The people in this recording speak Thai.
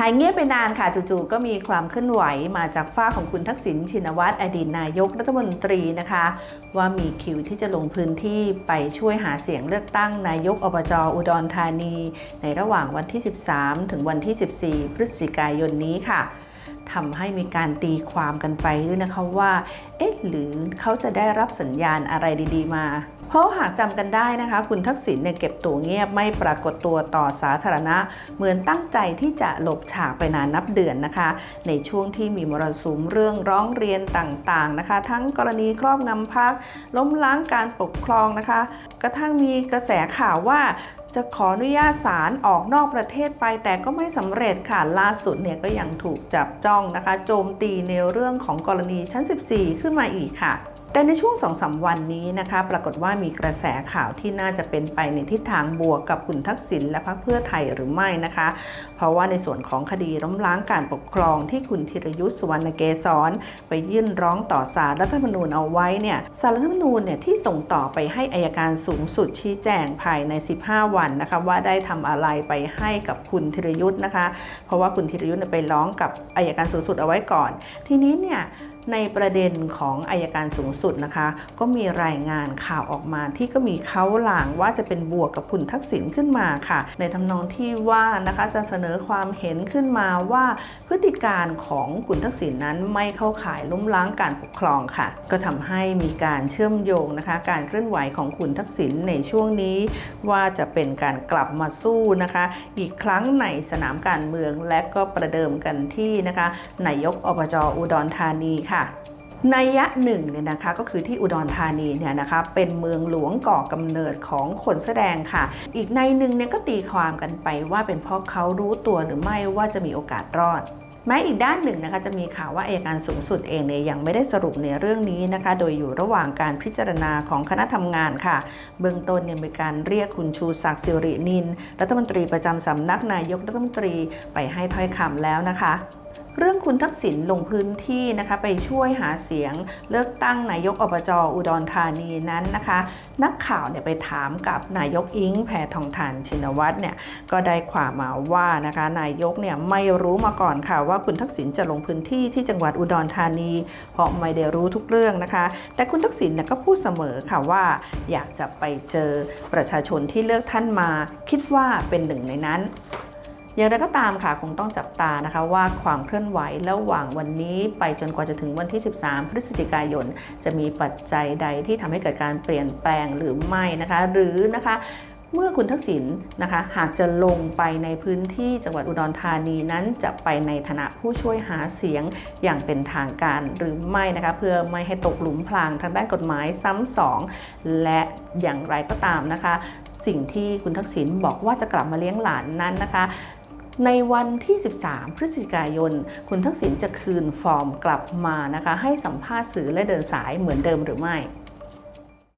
หายเงียบไปนานค่ะจู่ๆก็มีความเคลื่อนไหวมาจากฝ้าของคุณทักษิณชินวัตรอดีตนายกรัฐมนตรีนะคะ ว่ามีคิวที่จะลงพื้นที่ไปช่วยหาเสียงเลือกตั้งนายกอบจอุดรธานี ในระหว่างวันที่ 13 ถึงวันที่ 14 พฤศจิกายนนี้ค่ะทำให้มีการตีความกันไปด้วยนะคะว่า เอ๊ะหรือเขาจะได้รับสัญญาณอะไรดี ๆ มา เพราะหากจำกันได้นะคะ คุณทักษิณเนี่ยเก็บตัวเงียบไม่ปรากฏตัวต่อสาธารณะ เหมือนตั้งใจที่จะหลบฉากไปนานนับเดือนนะคะ ในช่วงที่มีมรสุมเรื่องร้องเรียนต่างๆนะคะ ทั้งกรณีครอบงำพักล้มล้างการปกครองนะคะ กระทั่งมีกระแสข่าวว่าจะขออนุญาตศาลออกนอกประเทศไปแต่ก็ไม่สำเร็จค่ะล่าสุดเนี่ยก็ยังถูกจับจ้องนะคะ โจมตีในเรื่องของกรณีชั้น 14 ขึ้นมาอีกค่ะ แต่ในช่วงสองสาวันนี้นะคะปรากฏว่ามีกระแสข่าวที่น่าจะเป็นไปในทิศทางบวกกับคุณทักษิณและพรรคเพื่อไทยหรือไม่นะคะ เพราะว่าในส่วนของคดีล้มล้างการปกครองที่คุณธีรยุทธ์สุวรรณเกษรไปยื่นร้องต่อศาลรัฐธรรมนูญเอาไว้เนี่ยศาลรัฐธรรมนูญเนี่ยที่ส่งต่อไปให้อายการสูงสุดชี้แจงภายใน 15 วันนะคะว่าได้ทำอะไรไปให้กับคุณธีรยุทธ์นะคะ เพราะว่าคุณธีรยุทธ์ไปร้องกับอายการสูงสุดเอาไว้ก่อน ทีนี้เนี่ย ในประเด็นของอายการสูงสุดนะคะ ก็มีรายงานข่าวออกมาที่ก็มีเขาหลางว่าจะเป็นบวกกับคุณทักษิณขึ้นมาค่ะ ในทำนองที่ว่านะคะจะเสนอความเห็นขึ้นมาว่าพฤติการของคุณทักษิณนั้นไม่เข้าข่ายล้มล้างการปกครองค่ะ ก็ทำให้มีการเชื่อมโยงนะคะ การเคลื่อนไหวของคุณทักษิณในช่วงนี้ ว่าจะเป็นการกลับมาสู้นะคะ อีกครั้งในสนามการเมืองและก็ประเดิมกันที่นะคะนายกอบจอุดรธานีค่ะนัยยะหนึ่งเนี่ยนะคะก็คือที่อุดรธานีเนี่ยนะคะเป็นเมืองหลวงก่อกำเนิดของคนแสดงค่ะ อีกในหนึ่งเนี่ยก็ตีความกันไปว่าเป็นเพราะเขารู้ตัวหรือไม่ว่าจะมีโอกาสรอดแม้อีกด้านหนึ่งนะคะจะมีข่าวว่าอายการสูงสุดเองเนี่ยยังไม่ได้สรุปในเรื่องนี้นะคะ โดยอยู่ระหว่างการพิจารณาของคณะทำงานค่ะ เบื้องต้นเนี่ยมีการเรียกคุณชูศักดิ์สิรินิน รัฐมนตรีประจำสำนักนายกรัฐมนตรีไปให้ถ้อยคำแล้วนะคะ เรื่องคุณทักษิณลงพื้นที่นะคะไปช่วยหาเสียงเลือกตั้งนายกอบจอุดรธานีนั้นนะคะ นักข่าวเนี่ยไปถามกับนายกอิงแพทองทานชินวัตรเนี่ยก็ได้ความมาว่านะคะนายกเนี่ยไม่รู้มาก่อนค่ะว่าคุณทักษิณจะลงพื้นที่ที่จังหวัดอุดรธานี เพราะไม่ได้รู้ทุกเรื่องนะคะ แต่คุณทักษิณเนี่ยก็พูดเสมอค่ะว่า อยากจะไปเจอประชาชนที่เลือกท่านมา คิดว่าเป็นหนึ่งในนั้น อย่างไรก็ตามค่ะคงต้องจับตานะคะว่าความเคลื่อนไหวระหว่างวันนี้ไปจนกว่าจะถึงวันที่ 13 พฤศจิกายน จะมีปัจจัยใดที่ทำให้เกิดการเปลี่ยนแปลงหรือไม่นะคะ หรือนะคะเมื่อคุณทักษิณนะคะหากจะลงไปในพื้นที่จังหวัดอุดรธานีนั้นจะไปในฐานะผู้ช่วยหาเสียงอย่างเป็นทางการหรือไม่นะคะเพื่อไม่ให้ตกหลุมพรางทางด้านกฎหมายซ้ำสองและอย่างไรก็ตามนะคะ สิ่งที่คุณทักษิณบอกว่าจะกลับมาเลี้ยงหลานนั้นนะคะ ในวันที่ 13 พฤศจิกายน คุณทักษิณจะคืนฟอร์มกลับมานะคะ ให้สัมภาษณ์สื่อและเดินสายเหมือนเดิมหรือไม่